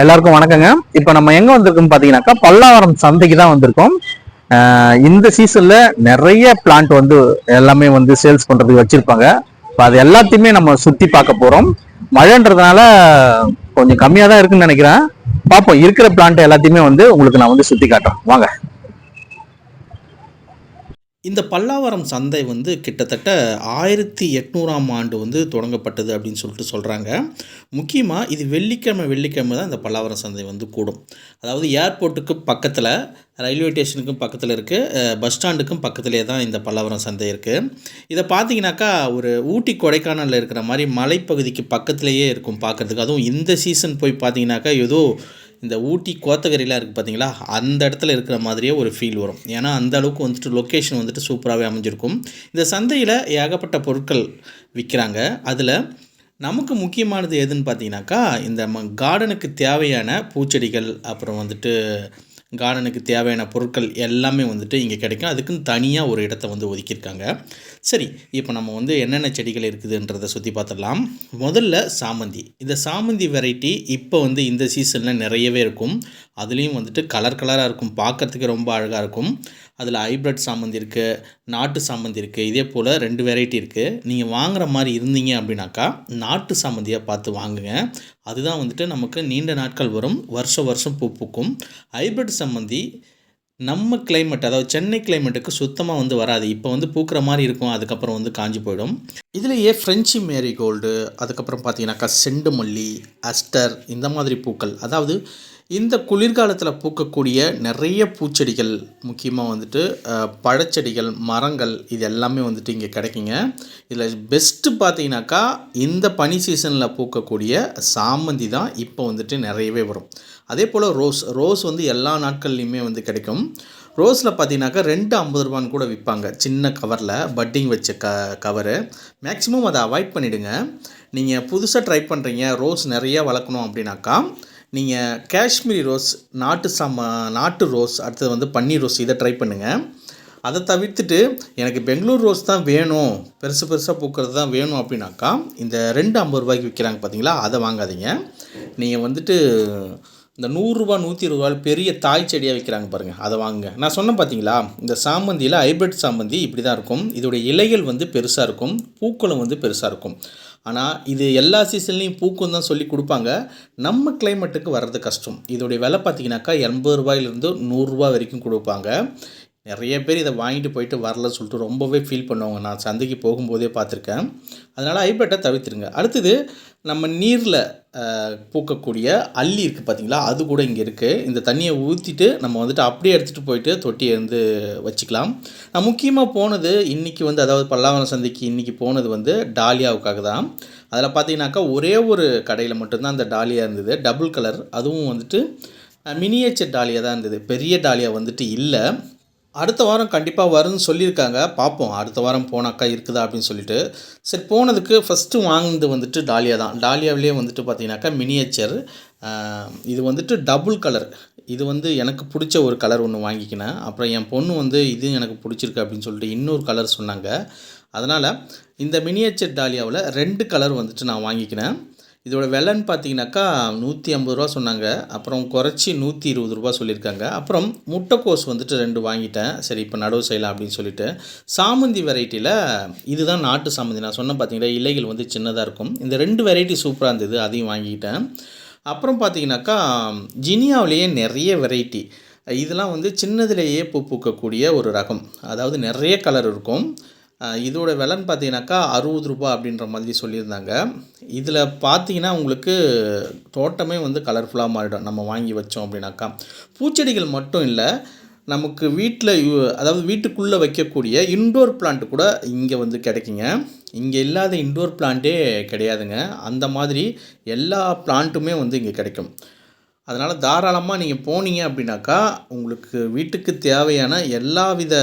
எல்லாருக்கும் வணக்கங்க. இப்போ நம்ம எங்க வந்திருக்கோம் பாத்தீங்கன்னாக்கா பல்லாவரம் சந்தைக்கு தான் வந்திருக்கோம் இந்த சீசன்ல நிறைய பிளான்ட் வந்து எல்லாமே வந்து சேல்ஸ் பண்றதுக்கு வச்சிருப்பாங்க. இப்போ அது எல்லாத்தையுமே நம்ம சுத்தி பார்க்க போறோம். மழைன்றதுனால கொஞ்சம் கம்மியா தான் இருக்குன்னு நினைக்கிறேன். பார்ப்போம் இருக்கிற பிளான்ட் எல்லாத்தையுமே வந்து உங்களுக்கு நான் வந்து சுத்தி காட்டுறேன். வாங்க. இந்த பல்லாவரம் சந்தை வந்து கிட்டத்தட்ட ஆயிரத்தி எட்நூறாம் ஆண்டு வந்து தொடங்கப்பட்டது அப்படின்னு சொல்லிட்டு சொல்கிறாங்க முக்கியமாக இது வெள்ளிக்கிழமை வெள்ளிக்கிழமை தான் இந்த பல்லாவரம் சந்தை வந்து கூடும். அதாவது ஏர்போர்ட்டுக்கு பக்கத்தில் ரயில்வே ஸ்டேஷனுக்கும் பக்கத்தில் இருக்குது பஸ் ஸ்டாண்டுக்கும் பக்கத்துலேயே தான் இந்த பல்லாவரம் சந்தை இருக்குது இதை பார்த்தீங்கன்னாக்கா ஒரு ஊட்டி கொடைக்கானலில் இருக்கிற மாதிரி மலைப்பகுதிக்கு பக்கத்துலேயே இருக்கும் பார்க்குறதுக்கு. அதுவும் இந்த சீசன் போய் பார்த்தீங்கன்னாக்கா ஏதோ இந்த ஊட்டி கோத்தகிரிலாம் இருக்குது பார்த்தீங்களா அந்த இடத்துல இருக்கிற மாதிரியே ஒரு ஃபீல் வரும். ஏன்னா அந்த அளவுக்கு வந்துட்டு லொக்கேஷன் வந்துட்டு சூப்பராகவே அமைஞ்சிருக்கும். இந்த சந்தையில் ஏகப்பட்ட பொருட்கள் விற்கிறாங்க அதில் நமக்கு முக்கியமானது எதுன்னு பார்த்தீங்கன்னாக்கா இந்த ம கார்டனுக்கு தேவையான பூச்செடிகள் அப்புறம் வந்துட்டு கார்டனுக்கு தேவையான பொருட்கள் எல்லாமே வந்துட்டு இங்கே கிடைக்கும். அதுக்குன்னு தனியாக ஒரு இடத்த வந்து ஒதுக்கியிருக்காங்க. சரி இப்போ நம்ம வந்து என்னென்ன செடிகள் இருக்குதுன்றதை சுற்றி பார்த்துடலாம். முதல்ல சாமந்தி. இந்த சாமந்தி வெரைட்டி இப்போ வந்து இந்த சீசனில் நிறையவே இருக்கும். அதுலேயும் வந்துட்டு கலர் கலராக இருக்கும். பார்க்குறதுக்கு ரொம்ப அழகாக இருக்கும். அதில் ஹைப்ரிட் சாமந்தி இருக்குது நாட்டு சாமந்தி இருக்குது இதே போல் ரெண்டு வெரைட்டி இருக்குது நீங்கள் வாங்குற மாதிரி இருந்தீங்க அப்படின்னாக்கா நாட்டு சாமந்தியாக பார்த்து வாங்குங்க. அதுதான் வந்துட்டு நமக்கு நீண்ட நாட்கள் வரும் வருஷம் வருஷம் பூ பூக்கும். ஹைப்ரிட் சம்மந்தி நம்ம கிளைமேட் அதாவது சென்னை கிளைமேட்டுக்கு சுத்தமாக வந்து வராது. இப்போ வந்து பூக்கிற மாதிரி இருக்கும் அதுக்கப்புறம் வந்து காஞ்சி போயிடும். இதுலேயே ஃப்ரெஞ்சு மேரிகோல்டு அதுக்கப்புறம் பார்த்தீங்கன்னாக்கா செண்டு மல்லி அஸ்டர் இந்த மாதிரி பூக்கள். அதாவது இந்த குளிர்காலத்தில் பூக்கக்கூடிய நிறைய பூச்செடிகள் முக்கியமாக வந்துட்டு பழச்செடிகள் மரங்கள் இது எல்லாமே வந்துட்டு இங்கே கிடைக்குங்க. இதில் பெஸ்ட்டு பார்த்தீங்கன்னாக்கா இந்த பனி சீசனில் பூக்கக்கூடிய சாமந்தி தான் இப்போ வந்துட்டு நிறையவே வரும். அதே போல் ரோஸ் ரோஸ் வந்து எல்லா நாட்கள்லையுமே வந்து கிடைக்கும். ரோஸில் பார்த்தீங்கன்னாக்கா ரெண்டு ஐம்பது ரூபான்னு கூட விற்பாங்க சின்ன கவரில் பட்டிங் வச்ச க கவரு. மேக்ஸிமம் அதை அவாய்ட் பண்ணிவிடுங்க நீங்கள் புதுசாக ட்ரை பண்ணுறீங்க ரோஸ் நிறைய வளர்க்கணும் அப்படின்னாக்கா நீங்கள் காஷ்மீரி ரோஸ் நாட்டு சாம நாட்டு ரோஸ் அடுத்தது வந்து பன்னீர் ரோஸ் இதை ட்ரை பண்ணுங்கள் அதை தவிர்த்துட்டு எனக்கு பெங்களூர் ரோஸ் தான் வேணும் பெருசு பெருசாக பூக்கிறது தான் வேணும் அப்படின்னாக்கா இந்த ரெண்டு ஐம்பது ரூபாய்க்கு விற்கிறாங்க பார்த்தீங்களா அதை வாங்காதீங்க. நீங்கள் வந்துட்டு இந்த நூறுரூவா நூற்றி இருபது ரூபாய் பெரிய தாய் செடியாக விற்கிறாங்க பாருங்கள் அதை வாங்குங்க. நான் சொன்னேன் பார்த்தீங்களா இந்த சாமந்தியில் ஹைப்ரிட் சாமந்தி இப்படி தான் இருக்கும். இதோடைய இலைகள் வந்து பெருசாக இருக்கும். பூக்களும் வந்து பெருசாக இருக்கும். ஆனால் இது எல்லா சீசன்லேயும் பூக்கும் தான் சொல்லி கொடுப்பாங்க. நம்ம கிளைமேட்டுக்கு வர்றது கஷ்டம். இதோடைய விலை பார்த்தீங்கன்னாக்கா எண்பது ரூபாயிலிருந்து நூறுரூவா வரைக்கும் கொடுப்பாங்க. நிறைய பேர் இதை வாங்கிட்டு போயிட்டு வரலன்னு சொல்லிட்டு ரொம்பவே ஃபீல் பண்ணுவாங்க. நான் சந்தைக்கு போகும்போதே பார்த்துருக்கேன். அதனால் ஐபேட்டை தவிர்த்துருங்க அடுத்தது நம்ம நீரில் பூக்கக்கூடிய அள்ளி இருக்குது பார்த்தீங்களா அது கூட இங்கே இருக்குது இந்த தண்ணியை ஊற்றிட்டு நம்ம வந்துட்டு அப்படியே எடுத்துகிட்டு போயிட்டு தொட்டியை வந்து வச்சுக்கலாம். நான் முக்கியமாக போனது இன்றைக்கி வந்து அதாவது பல்லாவரம் சந்தைக்கு இன்றைக்கி போனது வந்து டாலியாவுக்காக தான். அதில் பார்த்தீங்கன்னாக்கா ஒரே ஒரு கடையில் மட்டும்தான் அந்த டாலியா இருந்தது. Double colour. அதுவும் வந்துட்டு மினியேச்சர் டாலியாக தான் இருந்தது. பெரிய டாலியா வந்துட்டு இல்லை. அடுத்த வாரம் கண்டிப்பாக வரும்னு சொல்லியிருக்காங்க. பார்ப்போம். அடுத்த வாரம் போனாக்கா இருக்குதா அப்படின்னு சொல்லிட்டு. சரி போனதுக்கு ஃபஸ்ட்டு வாங்கினது வந்துட்டு டாலியா தான். டாலியாவிலே வந்துட்டு பார்த்தீங்கன்னாக்கா மினியேச்சர் இது வந்துட்டு டபுள் கலர் இது வந்து எனக்கு பிடிச்ச ஒரு கலர் ஒன்று வாங்கிக்கினேன். அப்புறம் என் பொண்ணு வந்து இது எனக்கு பிடிச்சிருக்கு அப்படின்னு சொல்லிட்டு இன்னொரு கலர் சொன்னாங்க. அதனால் இந்த மினியேச்சர் டாலியாவில் ரெண்டு கலர் வந்துட்டு நான் வாங்கிக்கினேன். இதோட விலைன்னு பார்த்தீங்கன்னாக்கா நூற்றி ஐம்பது ரூபா சொன்னாங்க. அப்புறம் குறைச்சி நூற்றி இருபது ரூபா சொல்லியிருக்காங்க. அப்புறம் முட்டைக்கோஸ் வந்துட்டு ரெண்டு வாங்கிட்டேன். சரி இப்போ நடவு செய்யலாம் அப்படின்னு சொல்லிட்டு. சாமந்தி வெரைட்டியில் இதுதான் நாட்டு சாமந்தி. நான் சொன்ன பார்த்தீங்கன்னா இலைகள் வந்து சின்னதாக இருக்கும். இந்த ரெண்டு வெரைட்டி சூப்பராக இருந்தது அதையும் வாங்கிக்கிட்டேன் அப்புறம் பார்த்தீங்கன்னாக்கா ஜினியாவிலேயே நிறைய வெரைட்டி இதெல்லாம் வந்து சின்னதுலேயே பூ பூக்கக்கூடிய ஒரு ரகம். அதாவது நிறைய கலர் இருக்கும். இதோட விலைன்னு பார்த்தீங்கன்னாக்கா அறுபது ரூபாய் அப்படின்ற மாதிரி சொல்லியிருந்தாங்க. இதில் பார்த்தீங்கன்னா உங்களுக்கு தோட்டமே வந்து கலர்ஃபுல்லாக மாறிடும். நம்ம வாங்கி வச்சோம் அப்படின்னாக்கா. பூச்செடிகள் மட்டும் இல்லை நமக்கு வீட்டில் அதாவது வீட்டுக்குள்ளே வைக்கக்கூடிய இன்டோர் பிளான்ட் கூட இங்கே வந்து கிடைக்குங்க. இங்கே இல்லாத இன்டோர் பிளான்ட்டே கிடையாதுங்க. அந்த மாதிரி எல்லா பிளான்ட்டுமே வந்து இங்கே கிடைக்கும். அதனால் தாராளமாக நீங்கள் போனீங்க அப்படின்னாக்கா உங்களுக்கு வீட்டுக்கு தேவையான எல்லா வித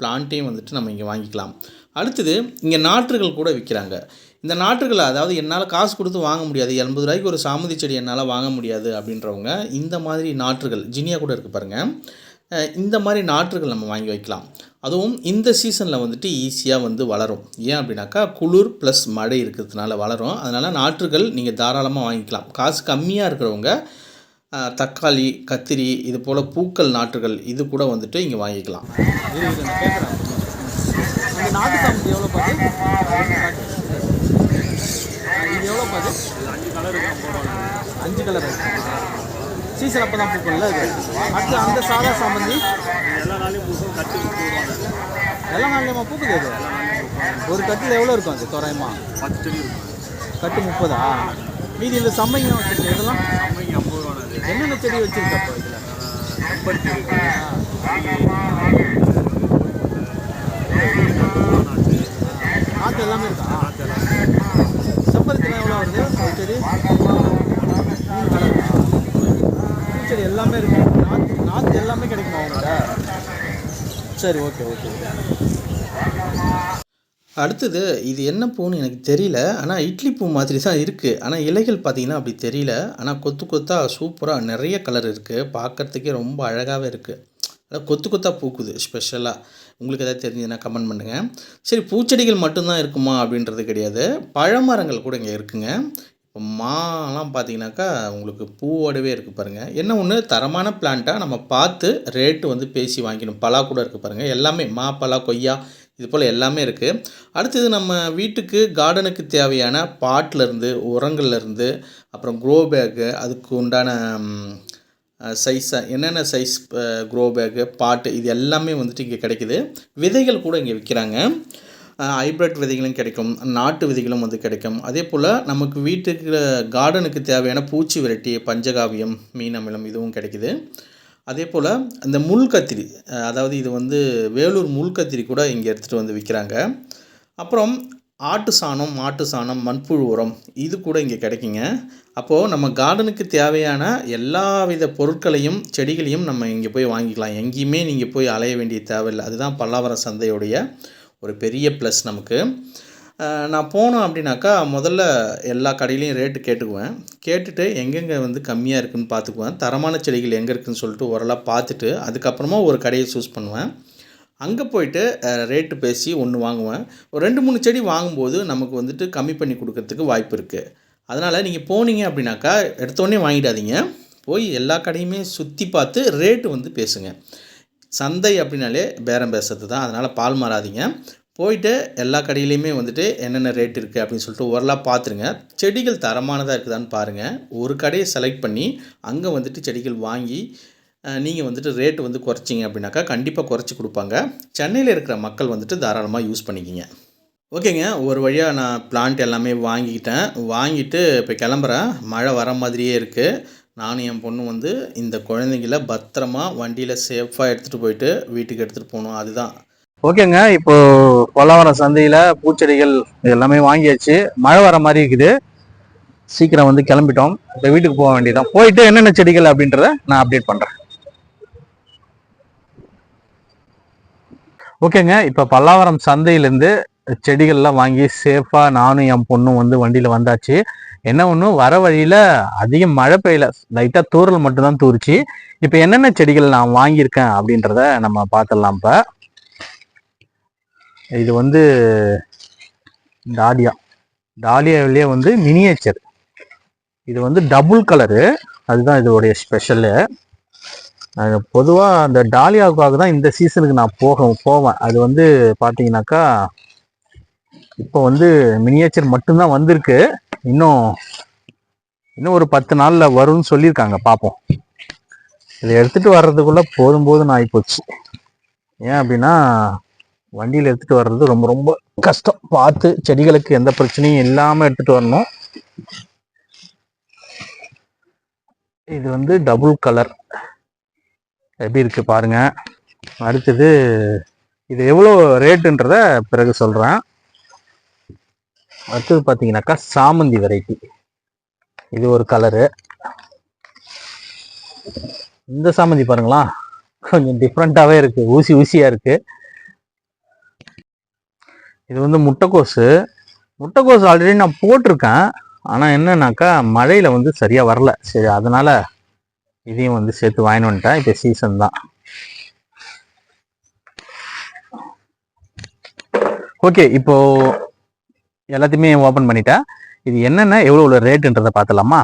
பிளான்ட்டையும் வந்துட்டு நம்ம இங்கே வாங்கிக்கலாம். அடுத்தது இங்கே நாற்றுகள் கூட விற்கிறாங்க இந்த நாற்றுகளை அதாவது என்னால் காசு கொடுத்து வாங்க முடியாது. எண்பது ரூபாய்க்கு ஒரு சாமந்தி செடி என்னால் வாங்க முடியாது அப்படின்றவங்க இந்த மாதிரி நாற்றுகள் ஜினியா கூட இருக்குது பாருங்கள் இந்த மாதிரி நாற்றுகள் நம்ம வாங்கி வைக்கலாம். அதுவும் இந்த சீசனில் வந்துட்டு ஈஸியாக வந்து வளரும். ஏன் அப்படின்னாக்கா குளிர் ப்ளஸ் மழை இருக்கிறதுனால வளரும். அதனால் நாற்றுகள் நீங்கள் தாராளமாக வாங்கிக்கலாம். காசு கம்மியாக இருக்கிறவங்க தக்காளி கத்திரி இது போல் பூக்கள் நாற்றுகள் இது கூட வந்துட்டு இங்கே வாங்கிக்கலாம். அந்த நாட்டு சாமந்தி எவ்வளோ பார்த்து இது எவ்வளோ பார்த்து அஞ்சு கலர் அஞ்சு கலர் சீசன் அப்போ தான் பூக்கும்ல இது. அடுத்து அந்த சாதா சாமந்தி எல்லா நாளையும் பூக்கும் கட்டு எல்லா நாள்லையுமா பூக்குது அது ஒரு கட்டில் எவ்வளோ இருக்கும் அது தோராயமா? பத்து செடி இருக்கும். கட்டு முப்பதா? மீதி இந்த சம்மைங்க இதெல்லாம் அம்மைக்கு ஐம்பது ரூபா அது என்னென்ன செடி வச்சுருக்கப்போ இதில்? செம்பருத்தி இருக்கு நாற்று எல்லாமே இருக்கா? செம்பருத்திலாம் எவ்வளோ வருது? ஒரு செடி? மூணு கலரா? பூச்செடி எல்லாமே இருக்கு. நாற்று நாற்று எல்லாமே கிடைக்குமா உங்கள்கிட்ட சரி ஓகே ஓகே. அடுத்தது இது என்ன பூன்னு எனக்கு தெரியல. ஆனால் இட்லி பூ மாதிரி தான் இருக்குது ஆனால் இலைகள் பார்த்திங்கன்னா அப்படி தெரியல. ஆனால் கொத்து கொத்தாக சூப்பராக நிறைய கலர் இருக்குது பார்க்கறதுக்கே ரொம்ப அழகாகவே இருக்குது அதாவது கொத்து கொத்தாக பூக்குது ஸ்பெஷலாக உங்களுக்கு எதாவது தெரிஞ்சதுன்னா கமெண்ட் பண்ணுங்கள் சரி பூச்செடிகள் மட்டும்தான் இருக்குமா அப்படின்றது கிடையாது. பழமரங்கள் கூட இங்கே இருக்குங்க. இப்போ மாலாம் பார்த்தீங்கன்னாக்கா உங்களுக்கு பூவோடவே இருக்குது பாருங்கள் என்ன ஒன்று தரமான பிளான்ட்டாக நம்ம பார்த்து ரேட்டு வந்து பேசி வாங்கிக்கணும். பலா கூட இருக்குது பாருங்கள் எல்லாமே மா பலா கொய்யா இது போல் எல்லாமே இருக்குது அடுத்தது நம்ம வீட்டுக்கு கார்டனுக்கு தேவையான பாட்டிலேருந்து உரங்கள்லேருந்து அப்புறம் க்ரோ பேக்கு அதுக்கு உண்டான சைஸாக என்னென்ன சைஸ் க்ரோ பேக்கு பாட்டு இது எல்லாமே வந்துட்டு இங்கே கிடைக்குது. விதைகள் கூட இங்கே விற்கிறாங்க ஹைப்ரிட் விதைகளும் கிடைக்கும் நாட்டு விதைகளும் வந்து கிடைக்கும். அதே போல் நமக்கு வீட்டுக்கு கார்டனுக்கு தேவையான பூச்சி விரட்டி பஞ்சகாவியம் மீன் அமிலம் இதுவும் கிடைக்குது. அதே போல் இந்த முள் கத்திரி அதாவது இது வந்து வேலூர் முள் கத்திரி கூட இங்கே எடுத்துகிட்டு வந்து விற்கிறாங்க அப்புறம் ஆட்டு சாணம் மாட்டு சாணம் மண்புழு உரம் இது கூட இங்கே கிடைக்குங்க. அப்போது நம்ம கார்டனுக்கு தேவையான எல்லா வித பொருட்களையும் செடிகளையும் நம்ம இங்கே போய் வாங்கிக்கலாம். எங்கேயுமே நீங்கள் போய் அலைய வேண்டிய தேவையில்லை. அதுதான் பல்லாவரம் சந்தையுடைய ஒரு பெரிய ப்ளஸ் நமக்கு. நான் போனோம் அப்படின்னாக்கா முதல்ல எல்லா கடையிலையும் ரேட்டு கேட்டுக்குவேன். கேட்டுட்டு எங்கெங்கே வந்து கம்மியாக இருக்குதுன்னு பார்த்துக்குவேன். தரமான செடிகள் எங்கே இருக்குதுன்னு சொல்லிட்டு ஓரளவு பார்த்துட்டு அதுக்கப்புறமா ஒரு கடையை சூஸ் பண்ணுவேன். அங்கே போயிட்டு ரேட்டு பேசி ஒன்று வாங்குவேன். ஒரு ரெண்டு மூணு செடி வாங்கும்போது நமக்கு வந்துட்டு கம்மி பண்ணி கொடுக்கறதுக்கு வாய்ப்பு இருக்குது அதனால் நீங்கள் போனீங்க அப்படின்னாக்கா எடுத்தோடனே வாங்கிடாதீங்க. போய் எல்லா கடையுமே சுற்றி பார்த்து ரேட்டு வந்து பேசுங்க. சந்தை அப்படின்னாலே பேரம் பேசுறது தான் அதனால் பால் மாறாதீங்க. போயிட்டு எல்லா கடையிலையுமே வந்துட்டு என்னென்ன ரேட் இருக்குது அப்படின்னு சொல்லிட்டு ஓரளவு பார்த்துருங்க செடிகள் தரமானதாக இருக்குதான்னு பாருங்கள் ஒரு கடையை செலக்ட் பண்ணி அங்கே வந்துட்டு செடிகள் வாங்கி நீங்கள் வந்துட்டு ரேட்டு வந்து குறைச்சிங்க அப்படின்னாக்கா கண்டிப்பாக குறைச்சி கொடுப்பாங்க. சென்னையில் இருக்கிற மக்கள் வந்துட்டு தாராளமாக யூஸ் பண்ணிக்கிங்க. ஓகேங்க. ஒரு வழியாக நான் பிளான்ட் எல்லாமே வாங்கிக்கிட்டேன். வாங்கிட்டு இப்போ கிளம்புறேன். மழை வர மாதிரியே இருக்குது நானும் என் பொண்ணு வந்து இந்த குழந்தைங்கள பத்திரமா வண்டியில் சேஃபாக எடுத்துகிட்டு போயிட்டு வீட்டுக்கு எடுத்துகிட்டு போகணும். அதுதான். ஓகேங்க இப்போ பொல்லாவரம் சந்தையில் பூச்செடிகள் இது எல்லாமே வாங்கியாச்சு. மழை வர மாதிரி இருக்குது. சீக்கிரம் வந்து கிளம்பிட்டோம். இப்போ வீட்டுக்கு போக வேண்டியதான் போயிட்டு என்னென்ன செடிகள் அப்படின்றத நான் அப்டேட் பண்ணுறேன் ஓகேங்க இப்போ பல்லாவரம் சந்தையிலேருந்து செடிகள்லாம் வாங்கி சேஃபாக நானும் என் பொண்ணும் வந்து வண்டியில் வந்தாச்சு. என்ன ஒன்று வர வழியில் அதிகம் மழை பெய்யல. லைட்டாக தூறல் மட்டும்தான் தூரிச்சு இப்போ என்னென்ன செடிகள் நான் வாங்கியிருக்கேன் அப்படின்றத நம்ம பார்த்துடலாம் இப்போ. இது வந்து டாலியா. டாலியாவிலேயே வந்து மினியேச்சர் இது வந்து டபுள் கலரு அதுதான் இதோடைய ஸ்பெஷலு பொதுவாக அந்த டாலியாவுக்காக தான் இந்த சீசனுக்கு நான் போக போவேன். அது வந்து பார்த்தீங்கன்னாக்கா இப்போ வந்து மினியேச்சர் மட்டும்தான் வந்திருக்கு. இன்னும் இன்னும் ஒரு பத்து நாளில் வரும்னு சொல்லியிருக்காங்க பார்ப்போம் இதை எடுத்துகிட்டு வர்றதுக்குள்ளே போதும் போதும் ஆகிப்போச்சு ஏன் அப்படின்னா வண்டியில் எடுத்துகிட்டு வர்றது ரொம்ப ரொம்ப கஷ்டம். பார்த்து செடிகளுக்கு எந்த பிரச்சனையும் இல்லாமல் எடுத்துகிட்டு வரணும். இது வந்து டபுள் கலர் எப்படி இருக்குது பாருங்கள் அடுத்தது இது எவ்வளோ ரேட்டுன்றத பிறகு சொல்கிறேன் அடுத்தது பார்த்தீங்கன்னாக்கா சாமந்தி வெரைட்டி இது ஒரு கலரு இந்த சாமந்தி பாருங்களா கொஞ்சம் டிஃப்ரெண்ட்டாகவே இருக்குது ஊசி ஊசியாக இருக்குது இது வந்து முட்டைக்கோசு. முட்டைக்கோசு ஆல்ரெடி நான் போட்டிருக்கேன். ஆனால் என்னன்னாக்கா மழையில் வந்து சரியாக வரல. சரி அதனால் இதையும் வந்து சேர்த்து வாங்கினு வந்துட்டேன். இப்போ சீசன் தான். ஓகே இப்போது எல்லாத்தையுமே ஓப்பன் பண்ணிட்டேன். இது என்னென்ன எவ்வளோ எவ்வளோ ரேட்டுன்றதை பார்த்துலாமா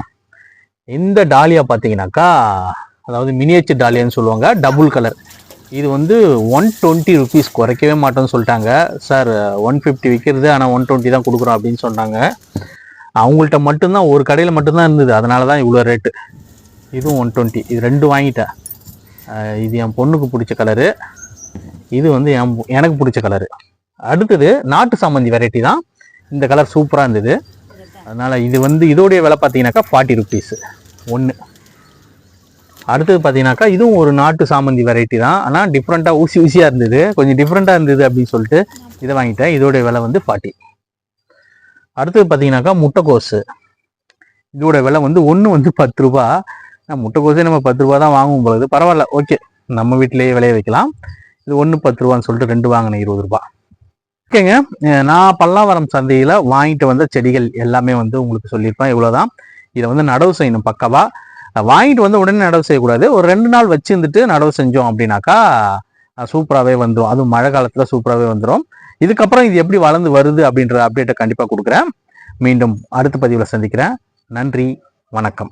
இந்த டாலியா பார்த்தீங்கன்னாக்கா அதாவது மினியேச்சர் டாலியான்னு சொல்லுவாங்க டபுள் கலர் இது வந்து ஒன் டுவெண்ட்டி ருபீஸ் குறைக்கவே மாட்டோம்னு சொல்லிட்டாங்க. சார் ஒன் ஃபிஃப்டி விற்கிறது ஆனால் ஒன் டுவெண்ட்டி தான் கொடுக்குறோம் அப்படின்னு சொன்னாங்க. அவங்கள்ட்ட மட்டும்தான் ஒரு கடையில் மட்டும்தான் இருந்தது. அதனால தான் இவ்வளோ ரேட்டு இதுவும் ஒன் டுவெண்ட்டி இது ரெண்டு வாங்கிட்டேன் இது என் பொண்ணுக்கு பிடிச்ச கலரு இது வந்து என் எனக்கு பிடிச்ச கலரு அடுத்தது நாட்டு சாமந்தி வெரைட்டி தான். இந்த கலர் சூப்பராக இருந்தது. அதனால் இது வந்து இதோடைய விலை பார்த்தீங்கன்னாக்கா ஃபார்ட்டி ருப்பீஸு ஒன்று அடுத்தது பார்த்தீங்கன்னாக்கா இதுவும் ஒரு நாட்டு சாமந்தி வெரைட்டி தான். ஆனால் டிஃப்ரெண்ட்டாக ஊசி ஊசியாக இருந்தது. கொஞ்சம் டிஃப்ரெண்ட்டாக இருந்தது அப்படின்னு சொல்லிட்டு இதை வாங்கிட்டேன். இதோடைய விலை வந்து ஃபார்ட்டி. அடுத்தது பார்த்தீங்கன்னாக்கா முட்டைக்கோஸு. இதோட விலை வந்து ஒன்று வந்து பத்து ரூபா. நான் முட்டைக்கோஸே நம்ம பத்து ரூபா தான் வாங்குவோம் பொழுது பரவாயில்ல ஓகே. நம்ம வீட்டிலேயே விளைய வைக்கலாம். இது ஒன்று பத்து ரூபான்னு சொல்லிட்டு ரெண்டு வாங்கினேன் இருபது ரூபா. ஓகேங்க. நான் பல்லாவரம் சந்தையில் வாங்கிட்டு வந்த செடிகள் எல்லாமே வந்து உங்களுக்கு சொல்லியிருப்பேன். இவ்வளோதான் இதை வந்து நடவு செய்யணும் பக்கவாக வாங்கிட்டு வந்து உடனே நடவு செய்யக்கூடாது. ஒரு ரெண்டு நாள் வச்சிருந்துட்டு நடவு செஞ்சோம் அப்படின்னாக்கா சூப்பராகவே வந்துடும் அதுவும் மழை காலத்தில் சூப்பராகவே வந்துடும் இதுக்கப்புறம் இது எப்படி வளர்ந்து வருது அப்படின்ற அப்டேட்டை கண்டிப்பாக கொடுக்குறேன். மீண்டும் அடுத்த பதிவில் சந்திக்கிறேன். நன்றி. வணக்கம்.